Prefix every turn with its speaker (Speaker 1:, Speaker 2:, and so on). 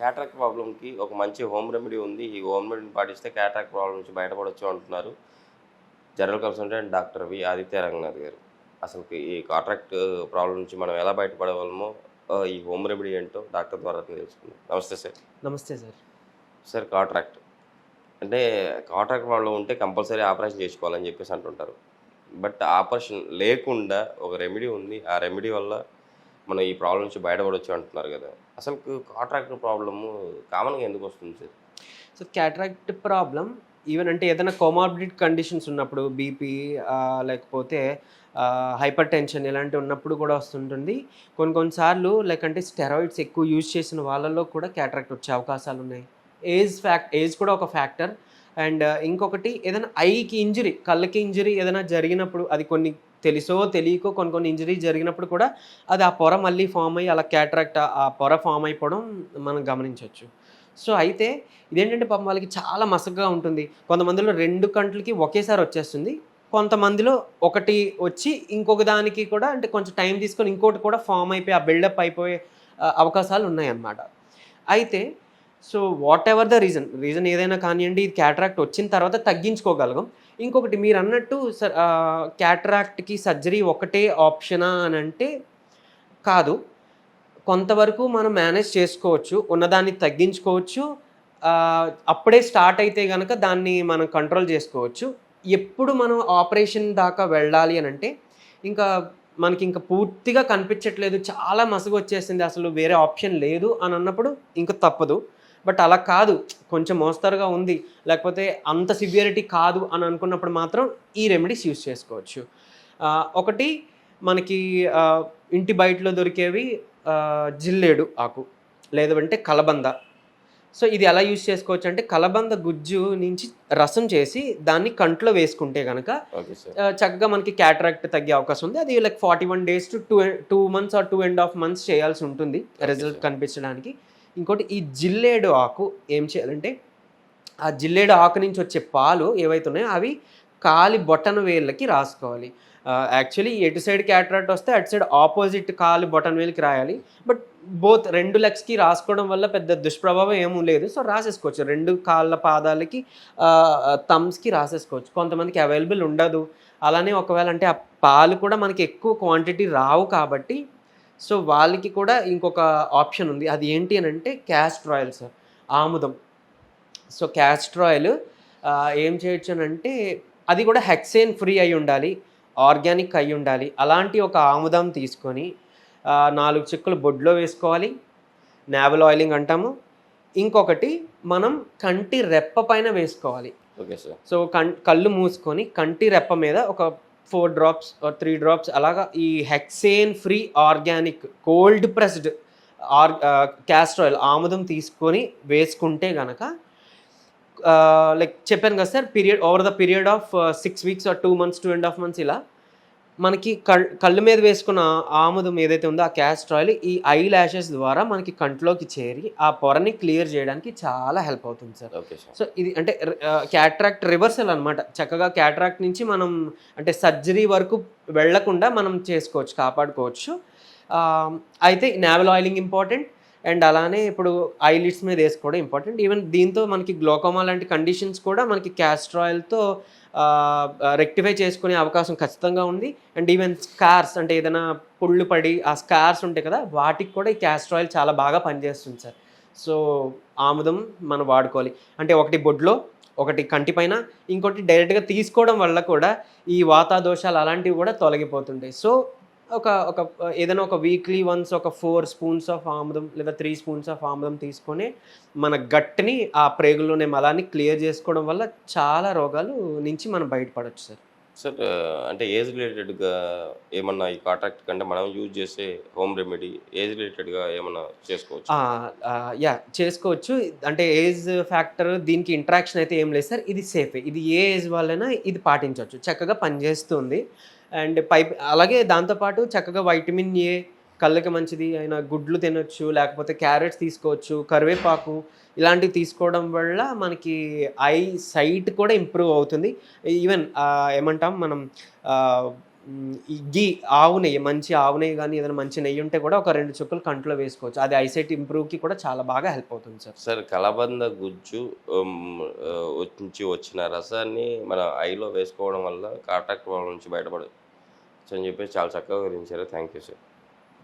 Speaker 1: Cataract ప్రాబ్లంకి ఒక మంచి హోమ్ రెమెడీ ఉంది. ఈ హోమ్ రెమెడీని పాటిస్తే క్యాట్రాక్ట్ ప్రాబ్లం నుంచి బయటపడవచ్చు అంటున్నారు. General consultant doctor V Aditya Ranganath garu. అసలు ఈ కాంట్రాక్ట్ ప్రాబ్లం నుంచి మనం ఎలా బయటపడగలమో ఆ, ఈ హోమ్ రెమెడీ ఏంటో డాక్టర్ ద్వారా తెలుసుకుందాం. నమస్తే సార్.
Speaker 2: నమస్తే సార్.
Speaker 1: సార్ కాంట్రాక్ట్ అంటే కాంట్రాక్ట్ ప్రాబ్లం ఉంటే కంపల్సరీ ఆపరేషన్ చేసుకోవాలని చెప్పేసి అంటుంటారు. బట్ ఆపరేషన్ లేకుండా ఒక రెమెడీ ఉంది. ఆ రెమెడీ వల్ల మనం ఈ ప్రాబ్లం నుంచి బయటపడవచ్చు అంటున్నారు కదా. అసలు కాట్రాక్ట్ ప్రాబ్లము కామన్గా ఎందుకు వస్తుంది sir?
Speaker 2: So cataract problem even అంటే ఏదైనా కోమార్బిడ్ కండిషన్స్ ఉన్నప్పుడు బీపీ లేకపోతే హైపర్ టెన్షన్ ఇలాంటివి ఉన్నప్పుడు కూడా వస్తుంటుంది. కొన్ని కొన్నిసార్లు లేకంటే స్టెరాయిడ్స్ ఎక్కువ యూజ్ చేసిన వాళ్ళలో కూడా క్యాట్రాక్ట్ వచ్చే అవకాశాలు ఉన్నాయి ఏజ్ ఫ్యాక్ట్ ఏజ్ కూడా ఒక ఫ్యాక్టర్ అండ్ ఇంకొకటి ఏదైనా ఐకి ఇంజరీ కళ్ళకి ఇంజరీ ఏదైనా జరిగినప్పుడు అది కొన్ని తెలుసో తెలియకో కొన్ని కొన్ని ఇంజరీ జరిగినప్పుడు కూడా అది ఆ పొర మళ్ళీ ఫామ్ అయ్యి అలా క్యాటరాక్ట్ ఆ పొర ఫామ్ అయిపోవడం మనం గమనించవచ్చు సో అయితే ఇదేంటంటే పాపం వాళ్ళకి చాలా మసగ్గా ఉంటుంది. కొంతమందిలో రెండు కంట్లకి ఒకేసారి వచ్చేస్తుంది. కొంతమందిలో ఒకటి వచ్చి ఇంకొక దానికి కూడా అంటే కొంచెం టైం తీసుకొని ఇంకోటి కూడా ఫామ్ అయిపోయి ఆ బిల్డప్ అయిపోయే అవకాశాలు ఉన్నాయన్నమాట. అయితే so whatever the reason? Reason ఏదైనా కానివ్వండి ఇది క్యాట్రాక్ట్ వచ్చిన తర్వాత తగ్గించుకోగలగం. ఇంకొకటి మీరు అన్నట్టు సర్ క్యాట్రాక్ట్కి సర్జరీ ఒకటే ఆప్షనా అని అంటే కాదు. కొంతవరకు మనం మేనేజ్ చేసుకోవచ్చు ఉన్నదాన్ని తగ్గించుకోవచ్చు అప్పుడే స్టార్ట్ అయితే కనుక దాన్ని మనం కంట్రోల్ చేసుకోవచ్చు. ఎప్పుడు మనం ఆపరేషన్ దాకా వెళ్ళాలి అని అంటే ఇంకా మనకి ఇంకా పూర్తిగా కనిపించట్లేదు చాలా మసగు వచ్చేసింది అసలు వేరే ఆప్షన్ లేదు అని అన్నప్పుడు ఇంకా తప్పదు. బట్ అలా కాదు. కొంచెం మోస్తరుగా ఉంది. లేకపోతే అంత సివియరిటీ కాదు అని అనుకున్నప్పుడు మాత్రం ఈ రెమెడీస్ యూస్ చేసుకోవచ్చు. ఒకటి మనకి ఇంటి బయటలో దొరికేవి జిల్లేడు ఆకు. లేదంటే కలబంద. సో ఇది ఎలా యూస్ చేసుకోవచ్చు అంటే కలబంద గుజ్జు నుంచి రసం చేసి దాన్ని కంట్లో వేసుకుంటే కనుక చక్కగా మనకి క్యాటరాక్ట్ తగ్గే అవకాశం ఉంది. అది like forty one days to two two months or two and half months చేయాల్సి ఉంటుంది. రిజల్ట్. కనిపించడానికి. ఇంకోటి ఈ జిల్లేడు ఆకు ఏం చేయాలంటే ఆ జిల్లేడు ఆకు నుంచి వచ్చే పాలు ఏవైతే ఉన్నాయో అవి కాలి బొటన వేళ్ళకి రాసుకోవాలి. యాక్చువల్లీ ఎటు సైడ్ క్యాటరాక్ట్ వస్తే అటు సైడ్ ఆపోజిట్ కాలి బొటన వేలకి రాయాలి. బట్ బోత్ రెండు లెగ్స్కి రాసుకోవడం వల్ల పెద్ద దుష్ప్రభావం ఏమీ లేదు. సో రాసేసుకోవచ్చు. రెండు కాళ్ళ పాదాలకి థమ్స్కి రాసేసుకోవచ్చు. కొంతమందికి అవైలబుల్ ఉండదు. అలానే ఒకవేళ అంటే ఆ పాలు కూడా మనకి ఎక్కువ క్వాంటిటీ రావు కాబట్టి సో వాళ్ళకి కూడా ఇంకొక ఆప్షన్ ఉంది. అది ఏంటి అని అంటే క్యాస్టర్ ఆయిల్ సార్. ఆముదం. సో క్యాస్టర్ ఆయిల్ ఏం చేయొచ్చు అని అంటే అది కూడా హెక్సేన్ ఫ్రీ అయి ఉండాలి ఆర్గానిక్ అయి ఉండాలి. అలాంటి ఒక ఆముదం తీసుకొని నాలుగు చిక్కులు బొడ్లో వేసుకోవాలి నావల్ ఆయిలింగ్ అంటాము. ఇంకొకటి మనం కంటి రెప్ప పైన వేసుకోవాలి.
Speaker 1: Okay sir.
Speaker 2: సో కళ్ళు మూసుకొని కంటి రెప్ప మీద ఒక ఫోర్ డ్రాప్స్ త్రీ డ్రాప్స్ అలాగా ఈ hexane free organic cold pressed or castor oil ఆముదం తీసుకొని వేసుకుంటే గనక లైక్ చెప్పాను కదా sir period over the period of six weeks or two months two and half months ఇలా మనకి కళ్ కళ్ళ మీద వేసుకున్న ఆముదం ఏదైతే ఉందో ఆ క్యాస్టర్ ఆయిల్ ఈ ఐ ల్యాషెస్ ద్వారా మనకి కంట్లోకి చేరి ఆ పొరని క్లియర్ చేయడానికి చాలా హెల్ప్ అవుతుంది సార్.
Speaker 1: ఓకే సార్
Speaker 2: సో ఇది అంటే క్యాట్రాక్ట్ రివర్సల్ అనమాట చక్కగా క్యాట్రాక్ట్ నుంచి మనం అంటే సర్జరీ వరకు వెళ్ళకుండా మనం చేసుకోవచ్చు కాపాడుకోవచ్చు. అయితే నావల్ ఆయిలింగ్ ఇంపార్టెంట్ అండ్ అలానే ఇప్పుడు ఐలిడ్స్ మీద వేసుకోవడం ఇంపార్టెంట్. ఈవెన్ దీంతో మనకి గ్లోకోమా లాంటి కండిషన్స్ కూడా మనకి క్యాస్ట్రాయిల్తో రెక్టిఫై చేసుకునే అవకాశం ఖచ్చితంగా ఉంది. అండ్ ఈవెన్ స్కార్స్ అంటే ఏదైనా పుళ్ళు పడి ఆ స్కార్స్ ఉంటాయి కదా వాటికి కూడా ఈ క్యాస్టర్ ఆయిల్ చాలా బాగా పనిచేస్తుంది సార్. సో ఆముదం మనం వాడుకోవాలి. అంటే ఒకటి బొడ్లో ఒకటి కంటి పైన ఇంకోటి డైరెక్ట్గా తీసుకోవడం వల్ల కూడా ఈ వాత దోషాలు అలాంటివి కూడా తొలగిపోతుంటాయి. సో ఒక ఒక ఏదైనా ఒక వీక్లీ వన్స్ ఒక ఫోర్ స్పూన్స్ ఆఫ్ ఆముదం లేదా త్రీ స్పూన్స్ ఆఫ్ ఆముదం తీసుకొని మన గట్ని ఆ ప్రేగులోనే మలాన్ని క్లియర్ చేసుకోవడం వల్ల చాలా రోగాలు నుంచి మనం బయటపడవచ్చు సార్.
Speaker 1: సార్ అంటే ఏజ్ రిలేటెడ్గా ఏమన్నా ఈ కాంట్రాక్ట్ కంటే మనం యూజ్ చేసే హోమ్ రెమెడీ ఏజ్ రిలేటెడ్గా ఏమన్నా చేసుకోవచ్చు?
Speaker 2: యా చేసుకోవచ్చు. అంటే ఏజ్ ఫ్యాక్టర్ దీనికి ఇంట్రాక్షన్ అయితే ఏం లేదు సార్. ఇది సేఫ్ ఇది ఏ ఏజ్ వాళ్ళైనా ఇది పాటించవచ్చు. చక్కగా పనిచేస్తుంది. అండ్ పైప్ అలాగే దాంతోపాటు చక్కగా వైటమిన్ ఏ కళ్ళకి మంచిది. అయినా గుడ్లు తినొచ్చు లేకపోతే క్యారెట్స్ తీసుకోవచ్చు కరివేపాకు ఇలాంటివి తీసుకోవడం వల్ల మనకి ఐ సైట్ కూడా ఇంప్రూవ్ అవుతుంది. ఈవెన్ ఏమంటాం మనం మ్, గీ ఆవు నెయ్యి మంచి ఆవు నెయ్యి కానీ ఏదైనా మంచి నెయ్యి ఉంటే కూడా ఒక రెండు చుక్కలు కంట్లో వేసుకోవచ్చు. అది ఐసైట్ ఇంప్రూవ్కి కూడా చాలా బాగా హెల్ప్ అవుతుంది సార్.
Speaker 1: సార్ కలబంద గుజ్జు నుంచి వచ్చిన రసాన్ని మన ఐలో వేసుకోవడం వల్ల కాంటాక్ట్ నుంచి బయటపడదు అని చెప్పేసి చాలా చక్కగా వివరించారు థ్యాంక్ యూ సార్